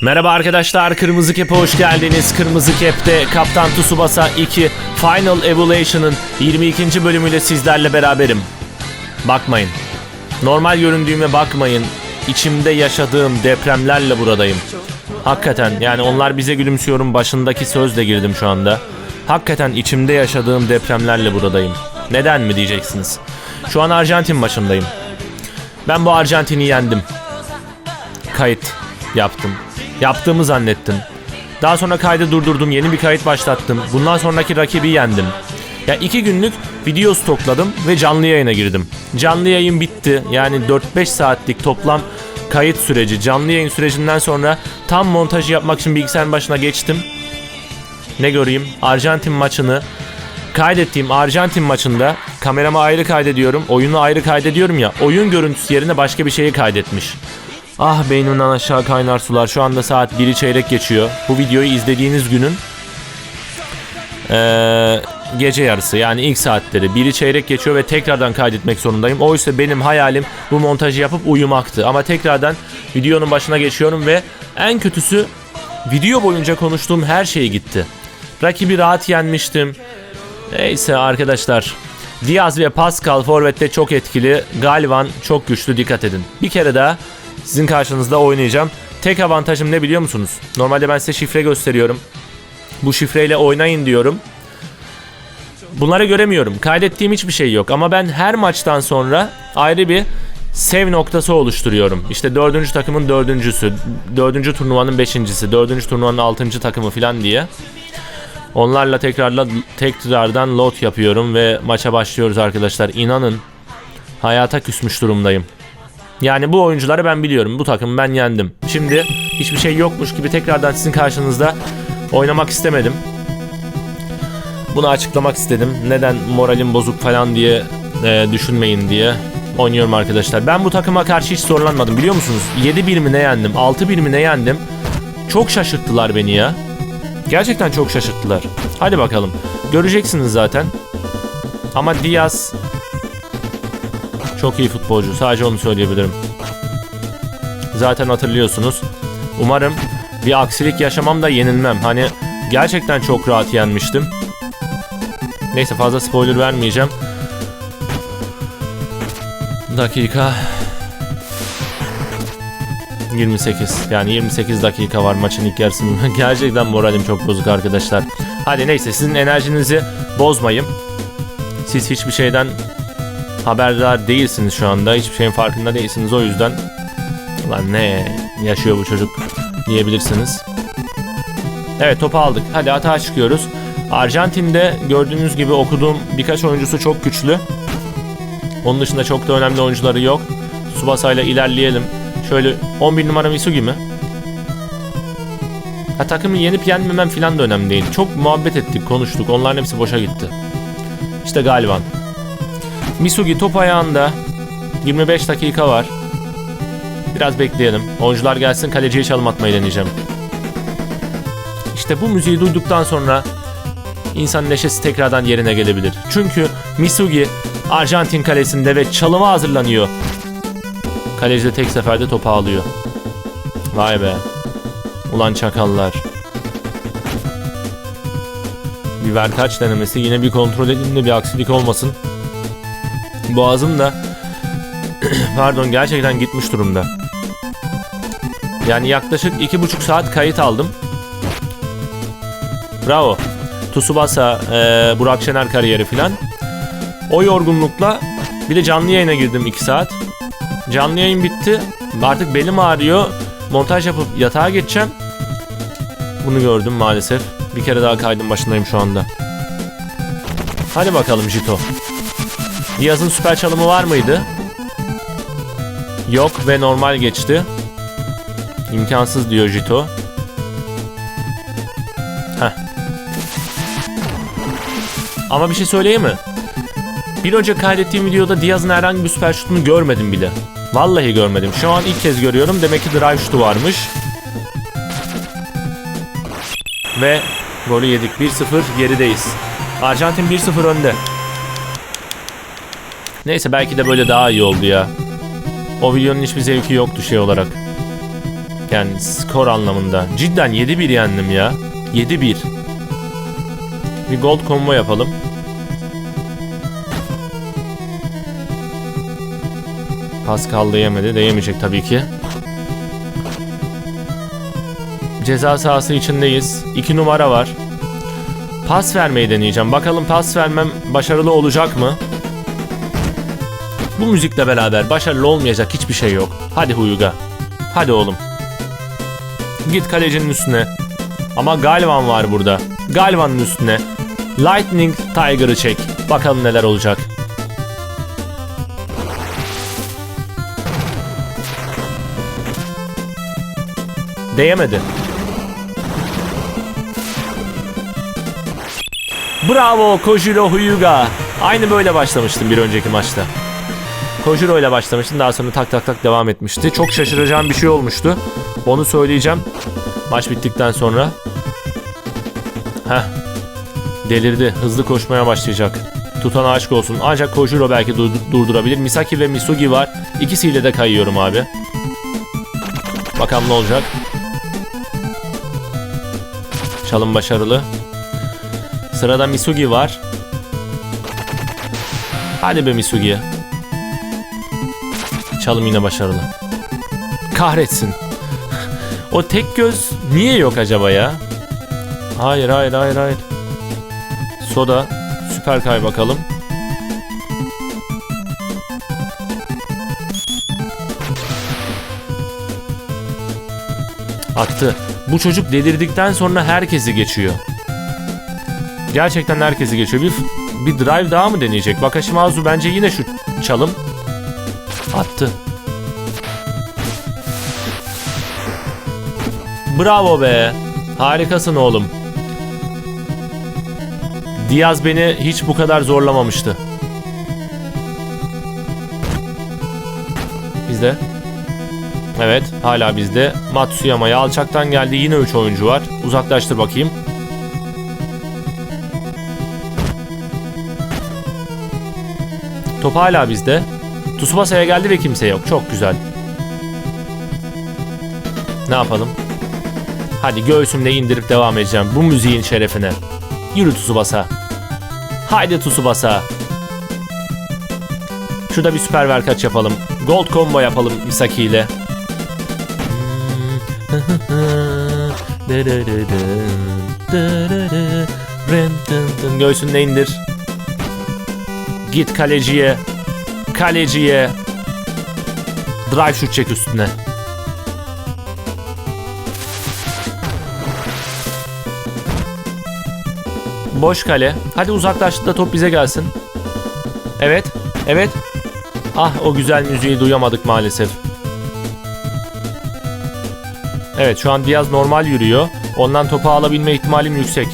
Merhaba arkadaşlar, Kırmızı Kep'e hoş geldiniz. Kırmızı Kep'te Kaptan Tsubasa 2 Final Evolution'ın 22. bölümüyle sizlerle beraberim. Bakmayın. Normal göründüğüme bakmayın. İçimde yaşadığım depremlerle buradayım. Hakikaten yani onlar bize gülümsüyorum başındaki sözle girdim şu anda. Hakikaten içimde yaşadığım depremlerle buradayım. Neden mi diyeceksiniz? Şu an Arjantin maçındayım. Ben bu Arjantin'i yendim kayıt yaptım. Yaptığımı zannettim. Daha sonra kaydı durdurdum, yeni bir kayıt başlattım. Bundan sonraki rakibi yendim. Ya iki günlük video stokladım ve canlı yayına girdim. Canlı yayın bitti. Yani 4-5 saatlik toplam kayıt süreci, canlı yayın sürecinden sonra tam montajı yapmak için bilgisayarın başına geçtim. Ne göreyim? Arjantin maçını kaydettiğim Arjantin maçında kameramı ayrı kaydediyorum, oyunu ayrı kaydediyorum ya. Oyun görüntüsü yerine başka bir şeyi kaydetmiş. Ah beynimden aşağı kaynar sular. Şu anda saat 1'i çeyrek geçiyor. Bu videoyu izlediğiniz günün eee, gece yarısı yani ilk saatleri 1'i çeyrek geçiyor ve tekrardan kaydetmek zorundayım. Oysa benim hayalim bu montajı yapıp uyumaktı. Ama tekrardan videonun başına geçiyorum ve en kötüsü video boyunca konuştuğum her şey gitti. Rakibi rahat yenmiştim. Neyse arkadaşlar. Diaz ve Pascal forvette çok etkili. Galvan çok güçlü dikkat edin. Bir kere daha sizin karşınızda oynayacağım. Tek avantajım ne biliyor musunuz? Normalde ben size şifre gösteriyorum. Bu şifreyle oynayın diyorum. Bunları göremiyorum. Kaydettiğim hiçbir şey yok ama ben her maçtan sonra ayrı bir sev noktası oluşturuyorum. İşte dördüncü takımın dördüncüsü, dördüncü turnuvanın beşincisi, dördüncü turnuvanın altıncı takımı falan diye. Onlarla tekrarla tekrardan load yapıyorum ve maça başlıyoruz arkadaşlar. İnanın hayata küsmüş durumdayım. Yani bu oyuncuları ben biliyorum. Bu takımı ben yendim. Şimdi hiçbir şey yokmuş gibi tekrardan sizin karşınızda oynamak istemedim. Bunu açıklamak istedim. Neden moralim bozuk falan diye e, düşünmeyin diye oynuyorum arkadaşlar. Ben bu takıma karşı hiç zorlanmadım biliyor musunuz? 7-1 mi ne yendim? 6-1 mi ne yendim? Çok şaşırttılar beni ya. Gerçekten çok şaşırttılar. Hadi bakalım. Göreceksiniz zaten. Ama Diaz çok iyi futbolcu. Sadece onu söyleyebilirim. Zaten hatırlıyorsunuz. Umarım bir aksilik yaşamam da yenilmem. Hani gerçekten çok rahat yenmiştim. Neyse fazla spoiler vermeyeceğim. Dakika 28. Yani 28 dakika var maçın ilk yarısının. Gerçekten moralim çok bozuk arkadaşlar. Hadi neyse sizin enerjinizi bozmayayım. Siz hiçbir şeyden haberdar değilsiniz şu anda. Hiçbir şeyin farkında değilsiniz. O yüzden lan ne yaşıyor bu çocuk diyebilirsiniz. Evet topu aldık. Hadi atağa çıkıyoruz. Arjantin'de gördüğünüz gibi okuduğum birkaç oyuncusu çok güçlü. Onun dışında çok da önemli oyuncuları yok. Tsubasa ile ilerleyelim. Şöyle 11 numara Misugi mi? Ha takımı yenip yenmemem falan da önemli değil. Çok muhabbet ettik, konuştuk. Onların hepsi boşa gitti. İşte Galvan. Misugi top ayağında. 25 dakika var. Biraz bekleyelim. Oyuncular gelsin kaleciye çalım atmayı deneyeceğim. İşte bu müziği duyduktan sonra insan neşesi tekrardan yerine gelebilir. Çünkü Misugi Arjantin kalesinde ve çalıma hazırlanıyor. Kaleci de tek seferde topu alıyor. Vay be. Ulan çakallar. Bir verkaç denemesi yine bir kontrol edin de bir aksilik olmasın. Boğazım da pardon gerçekten gitmiş durumda. Yani yaklaşık iki buçuk saat kayıt aldım. Bravo. Tsubasa, e, Burak Şener kariyeri filan. O yorgunlukla bir de canlı yayına girdim 2 saat. Canlı yayın bitti. Artık belim ağrıyor. Montaj yapıp yatağa geçeceğim. Bunu gördüm maalesef. Bir kere daha kaydın başındayım şu anda. Hadi bakalım Jito. Diaz'ın süper çalımı var mıydı? Yok ve normal geçti. İmkansız diyor Jito. Heh. Ama bir şey söyleyeyim mi? Bir önce kaydettiğim videoda Diaz'ın herhangi bir süper şutunu görmedim bile. Vallahi görmedim. Şu an ilk kez görüyorum. Demek ki drive şutu varmış. Ve golü yedik. 1-0 gerideyiz. Arjantin 1-0 önde. Neyse belki de böyle daha iyi oldu ya. O videonun hiçbir zevki yoktu şey olarak. Yani skor anlamında. Cidden 7-1 yendim ya. 7-1. Bir gold combo yapalım. Pascal da yemedi. De tabii ki. Ceza sahası içindeyiz. 2 numara var. Pas vermeyi deneyeceğim. Bakalım pas vermem başarılı olacak mı? Bu müzikle beraber başarılı olmayacak hiçbir şey yok. Hadi Huyuga. Hadi oğlum. Git kalecinin üstüne. Ama Galvan var burada. Galvan'ın üstüne. Lightning Tiger'ı çek. Bakalım neler olacak. Değemedi. Bravo Kojiro Huyuga. Aynı böyle başlamıştım bir önceki maçta. Kojiro ile başlamıştım. Daha sonra tak tak tak devam etmişti. Çok şaşıracağım bir şey olmuştu. Onu söyleyeceğim. Maç bittikten sonra. Heh. Delirdi. Hızlı koşmaya başlayacak. Tutana aşk olsun. Ancak Kojiro belki dur- durdurabilir. Misaki ve Misugi var. İkisiyle de kayıyorum abi. Bakalım ne olacak. Çalım başarılı. Sırada Misugi var. Hadi be Misugi. Çalım yine başarılı. Kahretsin. o tek göz niye yok acaba ya? Hayır hayır hayır hayır. Soda. Süper kay bakalım. Attı. Bu çocuk delirdikten sonra herkesi geçiyor. Gerçekten herkesi geçiyor. Bir, bir drive daha mı deneyecek? Wakashimazu bence yine şu çalım. Attı. Bravo be. Harikasın oğlum. Diaz beni hiç bu kadar zorlamamıştı. Bizde. Evet hala bizde. Matsuyama'ya alçaktan geldi. Yine 3 oyuncu var. Uzaklaştır bakayım. Top hala bizde. Tsubasa'ya geldi ve kimse yok. Çok güzel. Ne yapalım? Hadi göğsümle indirip devam edeceğim. Bu müziğin şerefine. Yürü Tsubasa. Haydi Tsubasa. Şurada bir süper verkaç yapalım. Gold combo yapalım Misaki ile. Göğsünle indir. Git kaleciye. Kaleciye. Drive şut çek üstüne. Boş kale. Hadi uzaklaştı top bize gelsin. Evet. Evet. Ah o güzel müziği duyamadık maalesef. Evet şu an Diaz normal yürüyor. Ondan topu alabilme ihtimalim yüksek.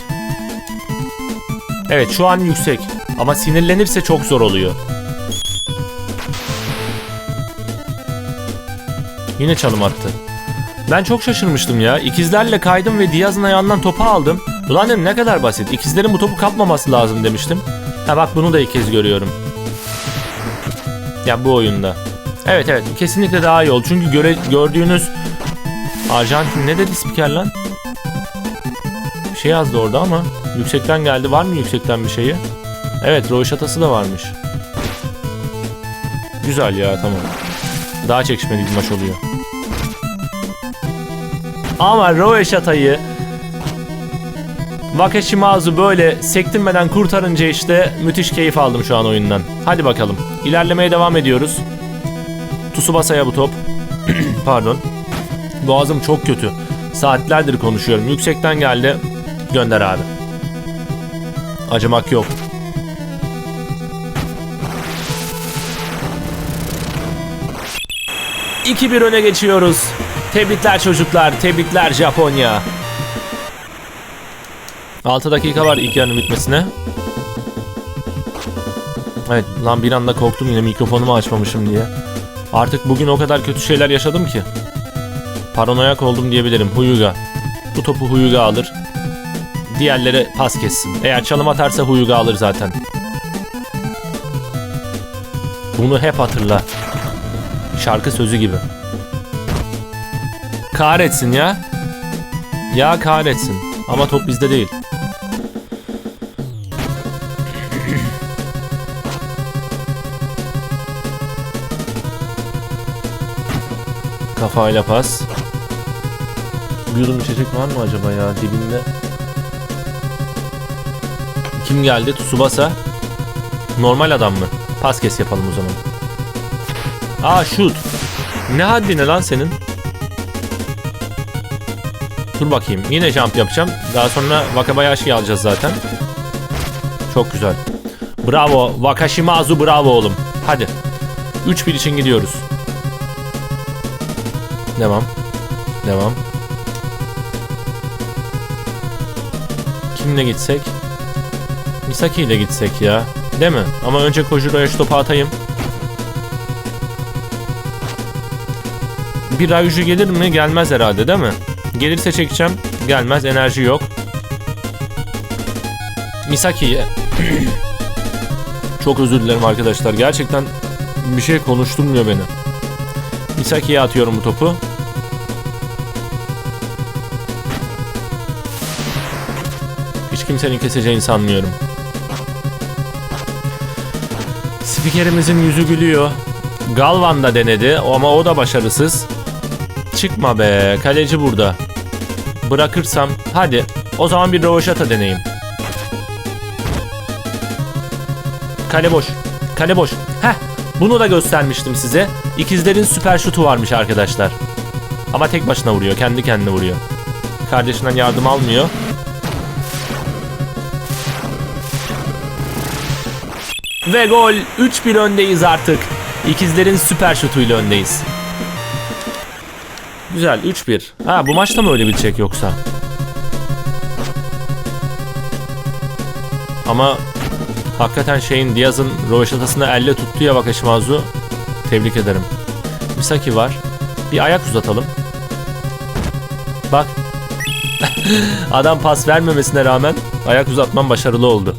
Evet şu an yüksek. Ama sinirlenirse çok zor oluyor. Yine çalım attı. Ben çok şaşırmıştım ya. İkizlerle kaydım ve Diaz'ın ayağından topu aldım. Ulan dedim ne kadar basit. İkizlerin bu topu kapmaması lazım demiştim. Ha bak bunu da ilk kez görüyorum. Ya bu oyunda. Evet evet kesinlikle daha iyi oldu. Çünkü göre, gördüğünüz Arjantin ne dedi spiker lan? Bir şey yazdı orada ama yüksekten geldi. Var mı yüksekten bir şeyi? Evet Roşatası da varmış. Güzel ya tamam. Daha çekişmeli bir maç oluyor. Ama Roeşata'yı Wakashimazu böyle sektirmeden kurtarınca işte müthiş keyif aldım şu an oyundan. Hadi bakalım. İlerlemeye devam ediyoruz. Tsubasa'ya bu top. Pardon. Boğazım çok kötü. Saatlerdir konuşuyorum. Yüksekten geldi. Gönder abi. Acımak yok. İki bir öne geçiyoruz. Tebrikler çocuklar. Tebrikler Japonya. 6 dakika var ilk yarının bitmesine. Evet lan bir anda korktum yine mikrofonumu açmamışım diye. Artık bugün o kadar kötü şeyler yaşadım ki. Paranoyak oldum diyebilirim. Huyuga. Bu topu Huyuga alır. Diğerleri pas kessin. Eğer çalım atarsa Huyuga alır zaten. Bunu hep hatırla. Şarkı sözü gibi. Kahretsin ya. Ya kahretsin. Ama top bizde değil. Kafayla pas. Yudum içecek var mı acaba ya dibinde? Kim geldi? Tsubasa. Normal adam mı? Pas kes yapalım o zaman. Aa şut. Ne haddine lan senin? Dur bakayım. Yine jump yapacağım. Daha sonra Wakabayashi'yi alacağız zaten. Çok güzel. Bravo. Wakashimazu bravo oğlum. Hadi. 3-1 için gidiyoruz. Devam. Devam. Kimle gitsek? Misaki ile gitsek ya. Değil mi? Ama önce Kojuro'ya şu topu atayım. Bir Rayuju gelir mi? Gelmez herhalde değil mi? Gelirse çekeceğim. Gelmez. Enerji yok. Misaki'ye. Çok özür dilerim arkadaşlar. Gerçekten bir şey konuşturmuyor beni. Misaki'ye atıyorum bu topu. Hiç kimsenin keseceğini sanmıyorum. Spikerimizin yüzü gülüyor. Galvan da denedi ama o da başarısız. Çıkma be kaleci burada. Bırakırsam hadi o zaman bir rovaşata deneyim. Kale boş. Kale boş. Heh bunu da göstermiştim size. İkizlerin süper şutu varmış arkadaşlar. Ama tek başına vuruyor. Kendi kendine vuruyor. Kardeşinden yardım almıyor. Ve gol. 3-1 öndeyiz artık. İkizlerin süper şutuyla öndeyiz. Güzel 3-1. Ha bu maçta mı öyle bitecek yoksa? Ama hakikaten şeyin Diaz'ın rovaşatasını elle tuttu ya Wakashimazu. Tebrik ederim. Misaki var. Bir ayak uzatalım. Bak. Adam pas vermemesine rağmen ayak uzatman başarılı oldu.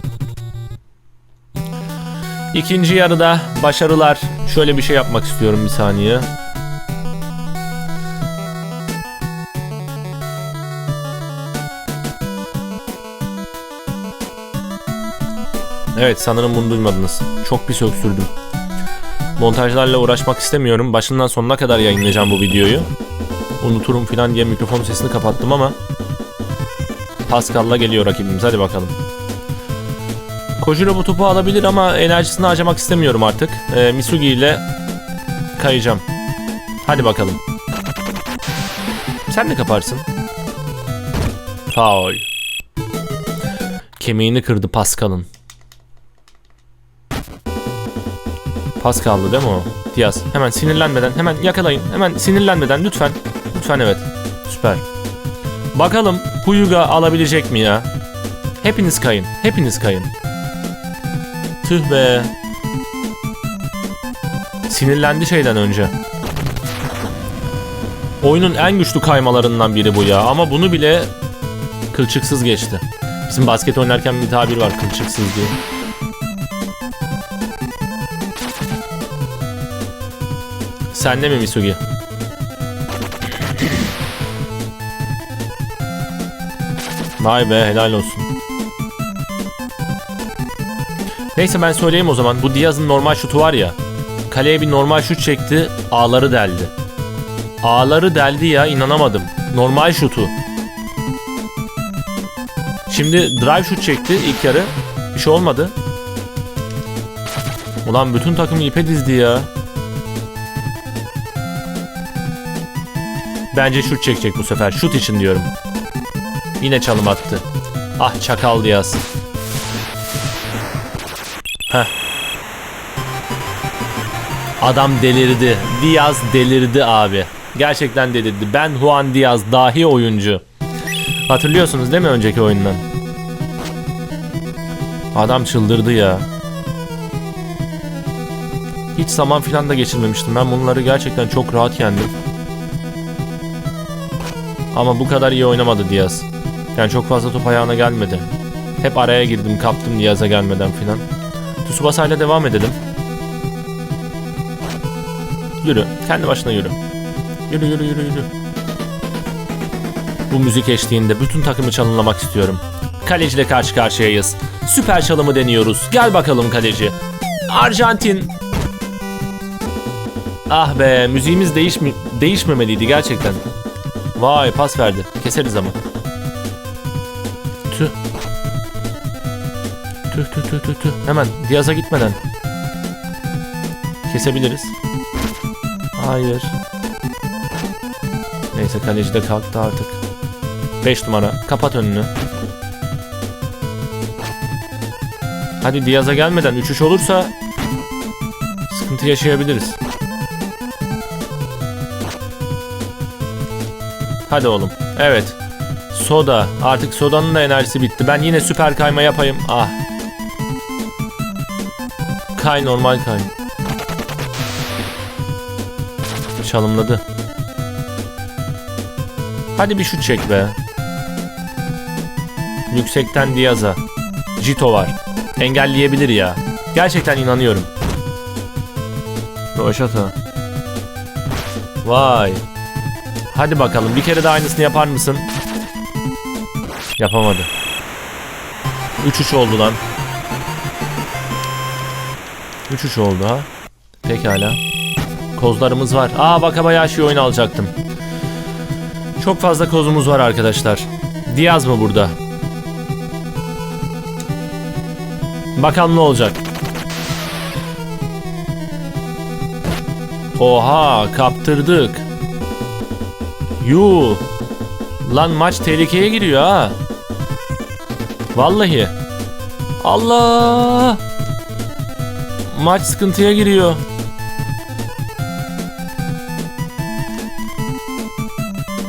İkinci yarıda başarılar. Şöyle bir şey yapmak istiyorum bir saniye. Evet sanırım bunu duymadınız. Çok pis öksürdüm. Montajlarla uğraşmak istemiyorum. Başından sonuna kadar yayınlayacağım bu videoyu. Unuturum falan diye mikrofon sesini kapattım ama Pascal'la geliyor rakibimiz. Hadi bakalım. Kojiro bu topu alabilir ama enerjisini harcamak istemiyorum artık. Ee, Misugi ile kayacağım. Hadi bakalım. Sen de kaparsın. Faul. Kemiğini kırdı Pascal'ın. Pascal'dı değil mi o? Diaz. Hemen sinirlenmeden, hemen yakalayın. Hemen sinirlenmeden lütfen. Lütfen evet. Süper. Bakalım Huyuga alabilecek mi ya? Hepiniz kayın. Hepiniz kayın. Tüh be. Sinirlendi şeyden önce. Oyunun en güçlü kaymalarından biri bu ya. Ama bunu bile kılçıksız geçti. Bizim basket oynarken bir tabir var kılçıksız diye. Sen de mi Misugi? Vay be helal olsun. Neyse ben söyleyeyim o zaman. Bu Diaz'ın normal şutu var ya. Kaleye bir normal şut çekti. Ağları deldi. Ağları deldi ya inanamadım. Normal şutu. Şimdi drive şut çekti ilk yarı. Bir şey olmadı. Ulan bütün takımı ipe dizdi ya. Bence şut çekecek bu sefer. Şut için diyorum. Yine çalım attı. Ah çakal Diaz. Heh. Adam delirdi. Diaz delirdi abi. Gerçekten delirdi. Ben Juan Diaz dahi oyuncu. Hatırlıyorsunuz değil mi önceki oyundan? Adam çıldırdı ya. Hiç zaman filan da geçirmemiştim. Ben bunları gerçekten çok rahat yendim. Ama bu kadar iyi oynamadı Diaz. Yani çok fazla top ayağına gelmedi. Hep araya girdim kaptım Diaz'a gelmeden filan. Tsubasa ile devam edelim. Yürü. Kendi başına yürü. Yürü yürü yürü yürü. Bu müzik eşliğinde bütün takımı çalımlamak istiyorum. Kaleciyle karşı karşıyayız. Süper çalımı deniyoruz. Gel bakalım kaleci. Arjantin. Ah be müziğimiz değişmi değişmemeliydi gerçekten. Vay pas verdi. Keseriz ama. Tüh. Tüh tüh tüh tüh tüh. Hemen Diaz'a gitmeden. Kesebiliriz. Hayır. Neyse kaleci de kalktı artık. 5 numara. Kapat önünü. Hadi Diaz'a gelmeden 3-3 olursa sıkıntı yaşayabiliriz. Hadi oğlum. Evet. Soda. Artık sodanın da enerjisi bitti. Ben yine süper kayma yapayım. Ah. Kay normal kay. Çalımladı. Hadi bir şut çek be. Yüksekten Diaz'a. Jito var. Engelleyebilir ya. Gerçekten inanıyorum. Roşata. Vay. Hadi bakalım bir kere de aynısını yapar mısın? Yapamadı. 3-3 oldu lan. 3-3 oldu ha. Pekala. Kozlarımız var. Aa Wakabayashi oyun alacaktım. Çok fazla kozumuz var arkadaşlar. Diaz mı burada? Bakalım ne olacak. Oha kaptırdık. Yu. Lan maç tehlikeye giriyor ha. Vallahi. Allah. Maç sıkıntıya giriyor.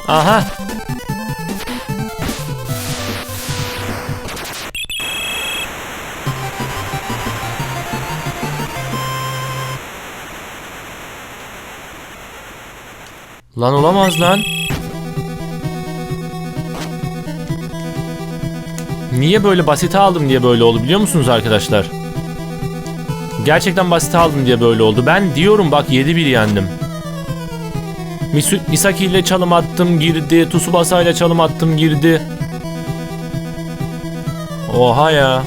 Aha. Lan olamaz lan. Niye böyle basite aldım diye böyle oldu biliyor musunuz arkadaşlar? Gerçekten basite aldım diye böyle oldu. Ben diyorum bak 7-1 yendim. Misaki ile çalım attım girdi. Tsubasa ile çalım attım girdi. Oha ya.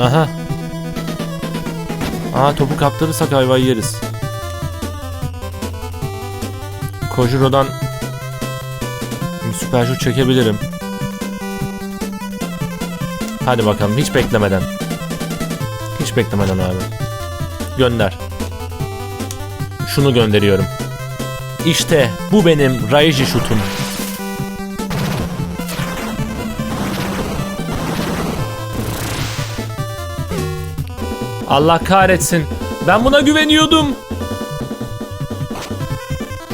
Aha. Aa topu kaptırırsak ayvayı yeriz. Kojuro'dan şut çekebilirim. Hadi bakalım hiç beklemeden. Hiç beklemeden abi. Gönder. Şunu gönderiyorum. İşte bu benim Raiji şutum. Allah kahretsin. Ben buna güveniyordum.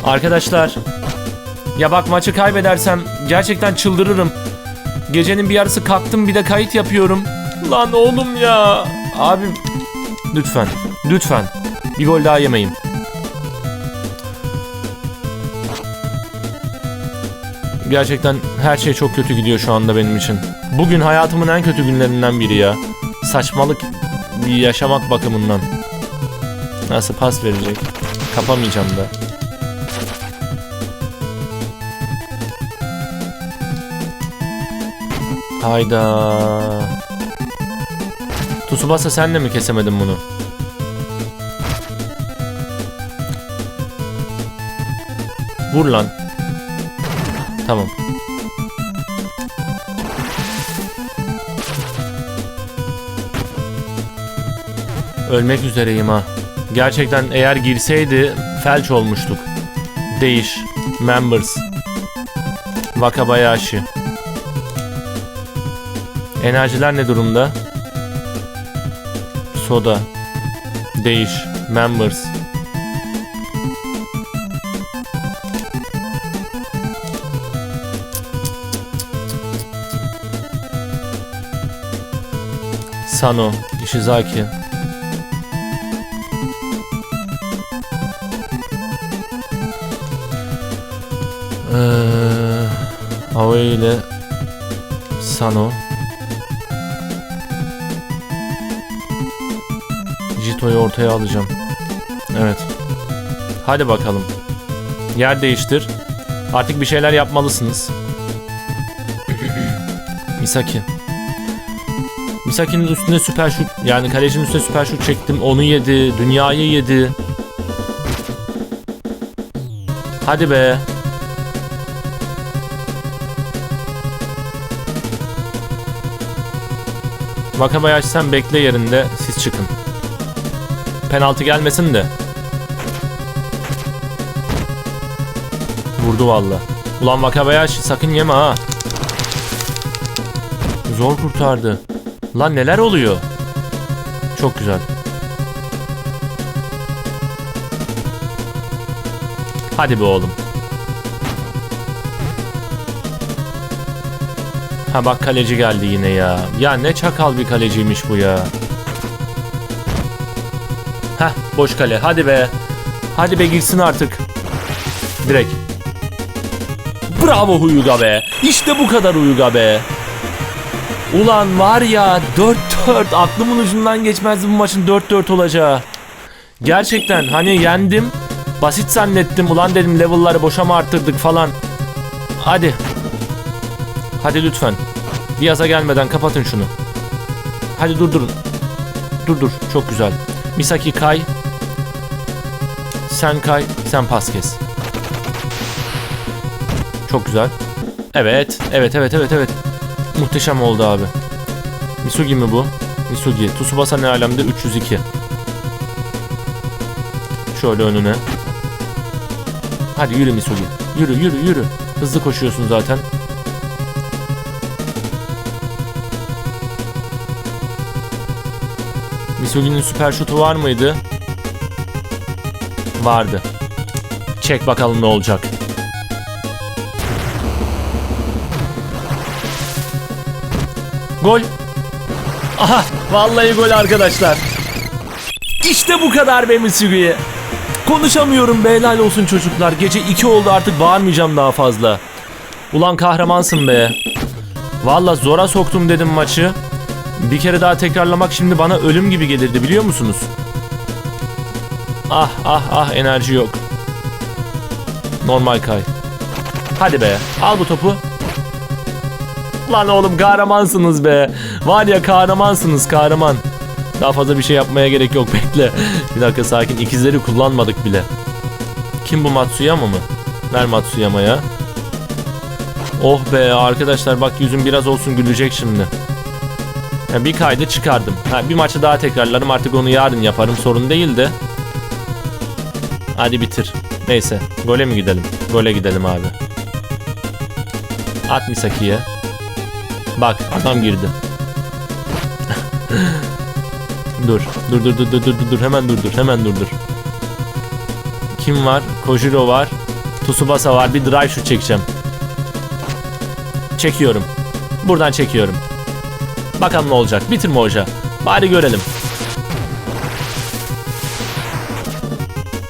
Arkadaşlar. Ya bak maçı kaybedersem gerçekten çıldırırım. Gecenin bir yarısı kalktım bir de kayıt yapıyorum. Lan oğlum ya. Abi lütfen. Lütfen. Bir gol daha yemeyim. Gerçekten her şey çok kötü gidiyor şu anda benim için. Bugün hayatımın en kötü günlerinden biri ya. Saçmalık yaşamak bakımından. Nasıl pas verecek? Kapamayacağım da. Hayda. Tsubasa sen de mi kesemedin bunu? Vur lan. Tamam. Ölmek üzereyim ha. Gerçekten eğer girseydi felç olmuştuk. Değiş. Members. Wakabayashi. Enerjiler ne durumda? Soda. Değiş. Members. Sano. Ishizaki. Ee, Aoi ile Sano. Jito'yu ortaya alacağım. Evet. Hadi bakalım. Yer değiştir. Artık bir şeyler yapmalısınız. Misaki. Misaki'nin üstüne süper şut yani kalecinin üstüne süper şut çektim. Onu yedi. Dünyayı yedi. Hadi be. Wakabayashi sen bekle yerinde siz çıkın. Penaltı gelmesin de. Vurdu valla. Ulan Wakabayashi sakın yeme ha. Zor kurtardı. Lan neler oluyor? Çok güzel. Hadi be oğlum. Ha bak kaleci geldi yine ya. Ya ne çakal bir kaleciymiş bu ya. Boş kale. Hadi be. Hadi be girsin artık. Direkt. Bravo Huyuga be. İşte bu kadar Huyuga be. Ulan var ya 4-4 aklımın ucundan geçmezdi bu maçın 4-4 olacağı. Gerçekten hani yendim. Basit zannettim. Ulan dedim level'ları boşa mı arttırdık falan. Hadi. Hadi lütfen. Diaz'a gelmeden kapatın şunu. Hadi durdurun. Dur dur. Çok güzel. Misaki kay. Sen kay. Sen pas kes. Çok güzel. Evet. Evet evet evet evet. Muhteşem oldu abi. Misugi mi bu? Misugi. Tsubasa ne alemde? 302. Şöyle önüne. Hadi yürü Misugi. Yürü yürü yürü. Hızlı koşuyorsun zaten. Misugi'nin süper şutu var mıydı? Vardı. Çek bakalım ne olacak. Gol. Aha vallahi gol arkadaşlar. İşte bu kadar be Misugi'ye. Konuşamıyorum be helal olsun çocuklar. Gece 2 oldu artık bağırmayacağım daha fazla. Ulan kahramansın be. Valla zora soktum dedim maçı. Bir kere daha tekrarlamak şimdi bana ölüm gibi gelirdi biliyor musunuz? Ah ah ah enerji yok. Normal kay. Hadi be al bu topu. Lan oğlum kahramansınız be. Var ya kahramansınız kahraman. Daha fazla bir şey yapmaya gerek yok bekle. Bir dakika sakin ikizleri kullanmadık bile. Kim bu Matsuyama mı? Ver Matsuyama'ya. Oh be arkadaşlar bak yüzüm biraz olsun gülecek şimdi. Ya bir kaydı çıkardım. Ha, bir maçı daha tekrarlarım artık onu yarın yaparım sorun değil de. Hadi bitir. Neyse gole mi gidelim? Gole gidelim abi. At Misaki'ye. Bak adam girdi. dur. Dur dur dur dur dur dur hemen dur dur hemen dur dur. Kim var? Kojiro var. Tsubasa var. Bir drive shoot çekeceğim. Çekiyorum. Buradan çekiyorum. Bakalım ne olacak. Bitirme hoca. Bari görelim.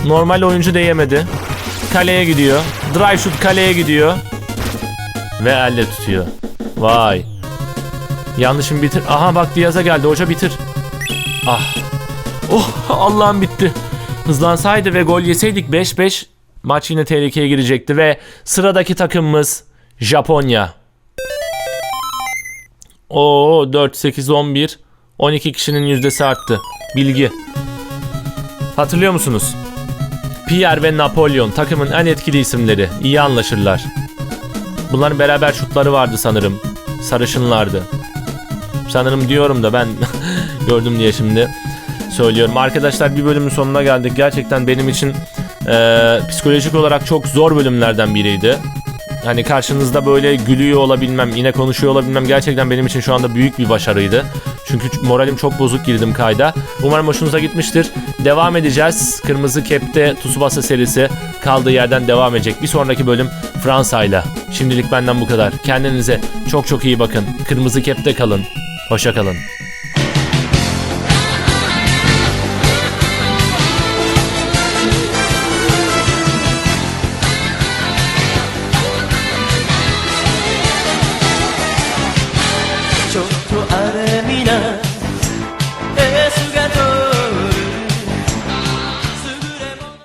Normal oyuncu değemedi. Kaleye gidiyor. Drive shoot kaleye gidiyor. Ve elle tutuyor. Vay. Yanlışım bitir. Aha bak Diaz'a geldi. Hoca bitir. Ah. Oh Allah'ım bitti. Hızlansaydı ve gol yeseydik 5-5 maç yine tehlikeye girecekti ve sıradaki takımımız Japonya. Oo 4 8 11 12 kişinin yüzdesi arttı. Bilgi. Hatırlıyor musunuz? Pierre ve Napolyon takımın en etkili isimleri. İyi anlaşırlar. Bunların beraber şutları vardı sanırım. Sarışınlardı. Sanırım diyorum da ben gördüm diye şimdi söylüyorum. Arkadaşlar bir bölümün sonuna geldik. Gerçekten benim için eee, psikolojik olarak çok zor bölümlerden biriydi. Hani karşınızda böyle gülüyor olabilmem, yine konuşuyor olabilmem gerçekten benim için şu anda büyük bir başarıydı. Çünkü moralim çok bozuk girdim kayda. Umarım hoşunuza gitmiştir. Devam edeceğiz. Kırmızı Kep'te Tsubasa serisi kaldığı yerden devam edecek. Bir sonraki bölüm Fransa'yla. Şimdilik benden bu kadar. Kendinize çok çok iyi bakın. Kırmızı Kep'te kalın. Hoşça kalın.